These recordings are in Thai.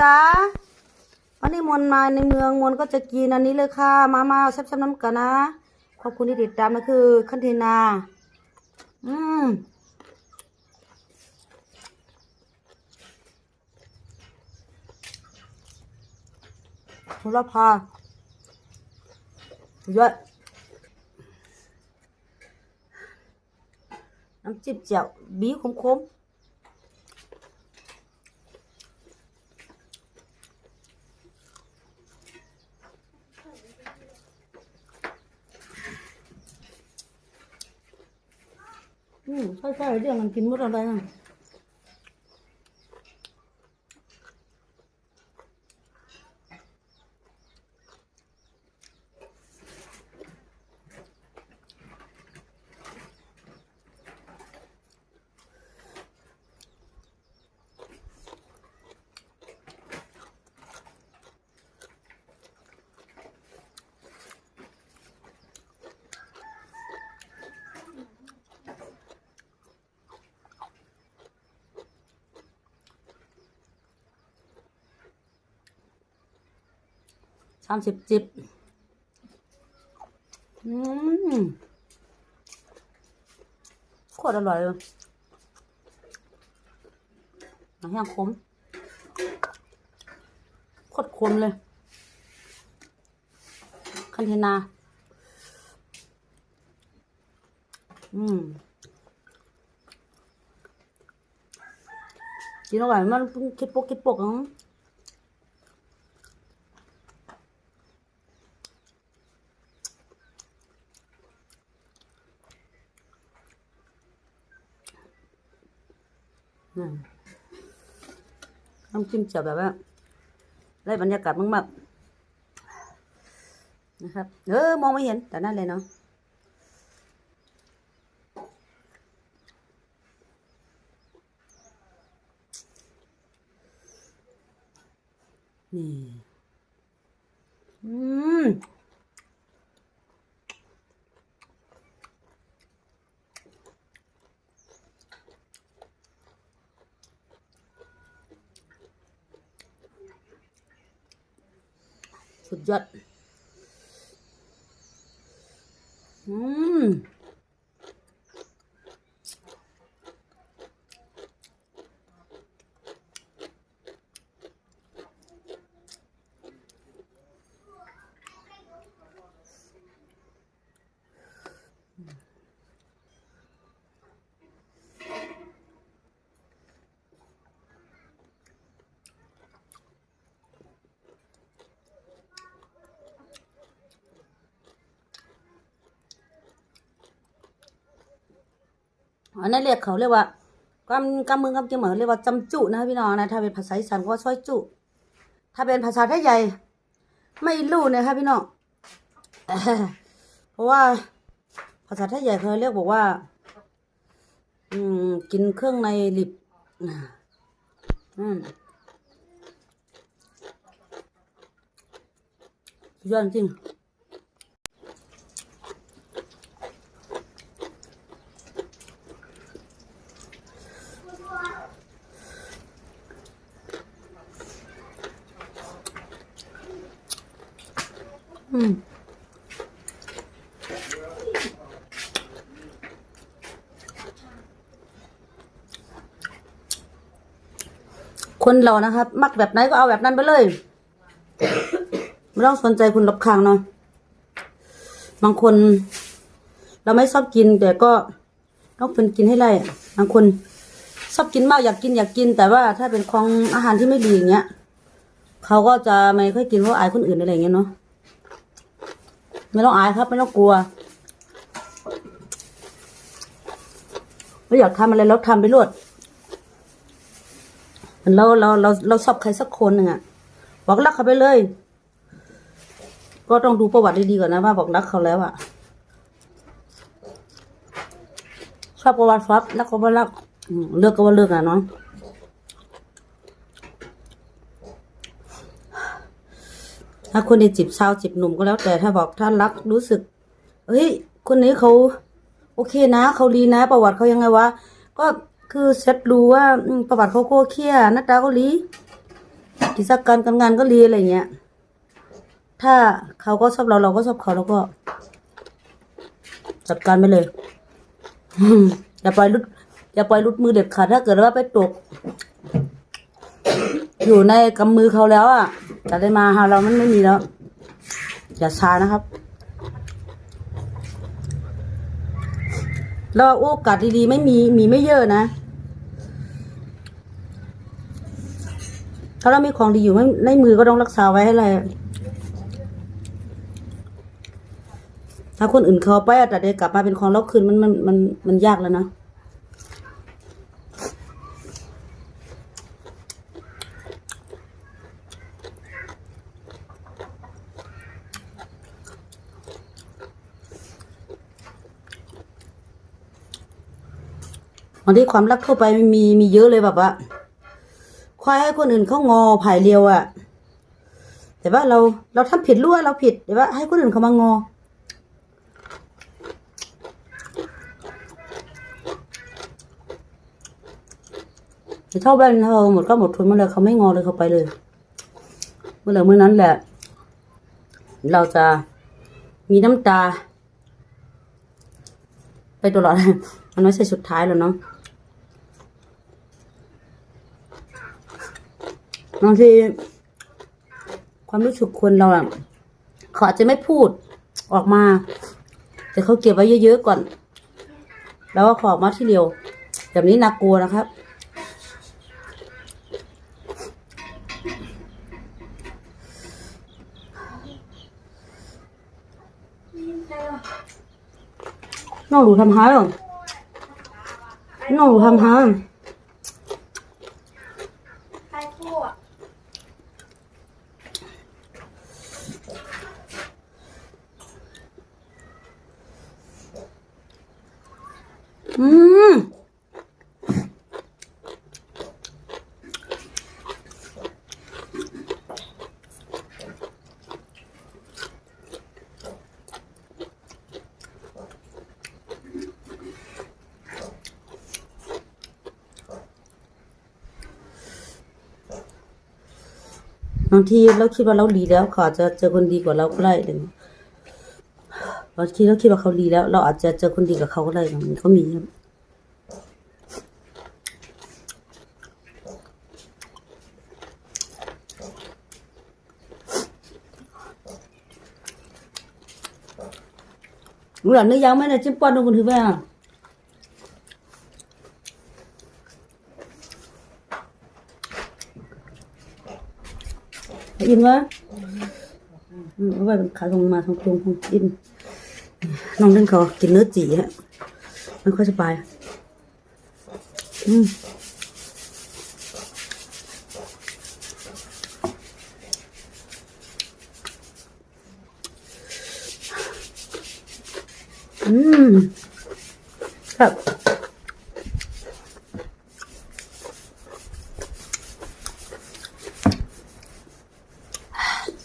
จ้าวันนี้มนต์มาในเมืองมนต์ก็จะกินอันนี้เลยค่ะ มามาแซ่บๆน้ำกันนะ ขอบคุณที่ติดตามนะคือคันเทนา อืมคุณละพาเยอะน้ำจิ้มแจ่วบีขมๆ อืมใช่ใช่เรื่องมันกินมดอะไรอะ สามสิบจิบอืมโคตรอร่อยเลยหนังย่างคมโคตรคมเลย คันเทนา อืมกินอร่อยมันคิดปกคิดปกอะ น้ำจิ้มจะแบบว่าได้บรรยากาศมากๆนะครับ เออ มองไม่เห็นแต่นั่นเลยเนาะนี่ อืม สุดยอดอืม อันนั้นเรียกเขาเรียกว่ากำกำมือกำเกี่ยวเหมือนเรียกว่าจำจุนะพี่น้องนะถ้าเป็นภาษาอีสานก็ว่าซอยจุ ถ้าเป็นภาษาไทยใหญ่ ไม่รู้นะคะพี่น้องเพราะว่าภาษาไทยใหญ่เขาเรียกบอกว่า อืมกินเครื่องในลิบอืมยอดจริง อืมคนเรานะครับ มักแบบไหนก็เอาแบบนั้นไปเลย ไม่ต้องสนใจคุณรอบข้างเนาะบางคน เราไม่ชอบกิน แต่ก็ต้องเป็นกินให้ได้บางคนชอบกินมากอยากกินอยากกิน แต่ว่าถ้าเป็นของอาหารที่ไม่ดีอย่างเงี้ยเขาก็จะไม่ค่อยกินเพราะอายคนอื่นอะไรอย่างเงี้ยเนาะ ไม่ต้องอายครับไม่ต้องกลัวไม่อยากทำอะไรแล้วทำไปรวดเราเราเราเราชอบใครสักคนหนึ่งอะบอกรักเขาไปเลย ก็ต้องดูประวัติดีๆก่อนนะว่าบอกรักเขาแล้วอะชอบก็ว่าชอบรักก็ว่ารักเลือกก็ว่าเลือกอะเนาะ ถ้าคนที่จีบสาวจีบหนุ่มก็แล้วแต่ถ้าบอกถ้ารักรู้สึกเฮ้ยคนนี้เขาโอเคนะเขาดีนะ ประวัติเขายังไงวะก็คือเซ็ตรู้ว่าประวัติเขาโอเคอะหน้าตาเขาดีกิจการการงานก็ดีอะไรเงี้ย ถ้าเขาก็ชอบเราเราก็ชอบเขาแล้วก็ จัดการไปเลยอย่าปล่อยลุดอย่าปล่อยลุดมือเด็ดขาดถ้าเกิดว่าไปตก อยู่ในกำมือเขาแล้วอะจะได้มาหาเรามันไม่มีแล้ว อย่าช้านะครับแล้วโอกาสดีๆ ไม่มีมีไม่เยอะนะ ถ้าเรามีของดีอยู่ไม่ในมือก็ต้องรักษาไว้ให้เลยถ้าคนอื่นเขาไปอะแต่เด็กกลับมาเป็นของเราคืนมันมันมันมันยากแล้วนะ บางทีความรักทั่วไปมีมีเยอะเลยแบบว่าควายให้คนอื่นเขางอผายเรียวอะแต่ว่าเราเราทำผิดรู้ว่าเราผิดแต่ว่าให้คนอื่นเขามางอแต่เท่าแบนเขาหมดก็หมดทุนเมื่อไรเขาไม่งอเลยเขาไปเลย เมื่อไหรเมื่อนั้นแหละ เราจะมีน้ำตา ไปตลอดมันไม่ใช่สุดท้ายแล้วเนาะ บางทีความรู้สึกคนเราอะเขาอาจจะไม่พูดออกมา แต่เขาเก็บไว้เยอะๆก่อน แล้วก็ขอมาที่เดียว แบบนี้น่ากลัวนะครับน้องหลูทำหายหรอน้องหลูทำหาย ใครพูด อืม บางทีเราคิดว่าเราดีแล้วเขาอาจจะเจอคนดีกว่าเราก็ได้เลยบางทีเราคิดว่าเขาดีแล้ว เราอาจจะเจอคนดีกับเขาก็ได้มันก็มีครับรู้หลังเนื้อยาวไหมเนี่ยจิ้มป้อนดูคนถือไปอะ วะเอาไว้เป็นขาลงมาทางตรงของอิ่มน้องเล่นเขากินเนื้อจีฮะมันค่อยสบายอืมอืมครับ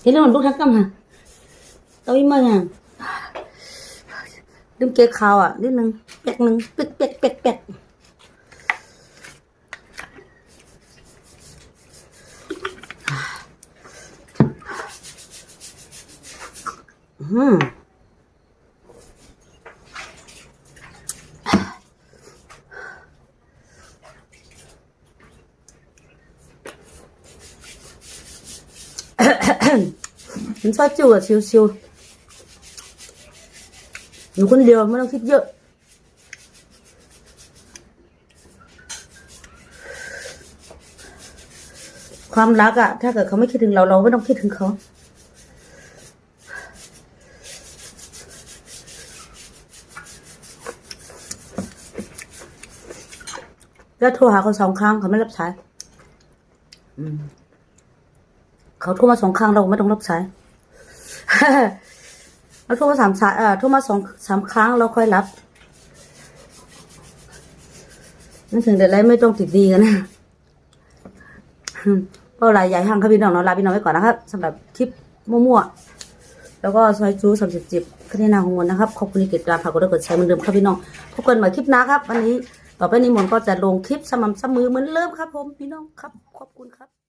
เห็นแล้วมันลูกทักกันฮะเต้าอีมาอะลืมเกลือขาวอะนิดนึงเปียกหนึ่งเปียกเปียกเปียกเปียกอืม มัน ชอบจิวอะชิวๆอยู่คนเดียวไม่ต้องคิดเยอะความรักอะถ้าเกิดเขาไม่คิดถึงเราเราไม่ต้องคิดถึงเขา แล้วโทรหาเขาสองครั้งเขาไม่รับสายอืมเขาโทรมาสองครั้งเราไม่ต้องรับสาย เราโทรมาสามสายเอ่อโทรมาสองสามครั้งเราค่อยรับนั่นถึงเดี๋ยวไรไม่ต้องติดดีกันนะก็รายใหญ่ห้างครับพี่น้องเนาะลาพี่น้องไว้ก่อนนะครับสำหรับคลิปมั่วๆแล้วก็ซอยจูสามสิบจิบคดีนาของมนนะครับขอบคุณที่ติดตามฝากกดไลค์กดแชร์เหมือนเดิมครับพี่น้องพบกันใหม่คลิปหน้าครับ วันนี้ต่อไปนี้มนก็จะลงคลิปสม่ำเสมอเหมือนเริ่มครับ ผมพี่น้องครับขอบคุณครับ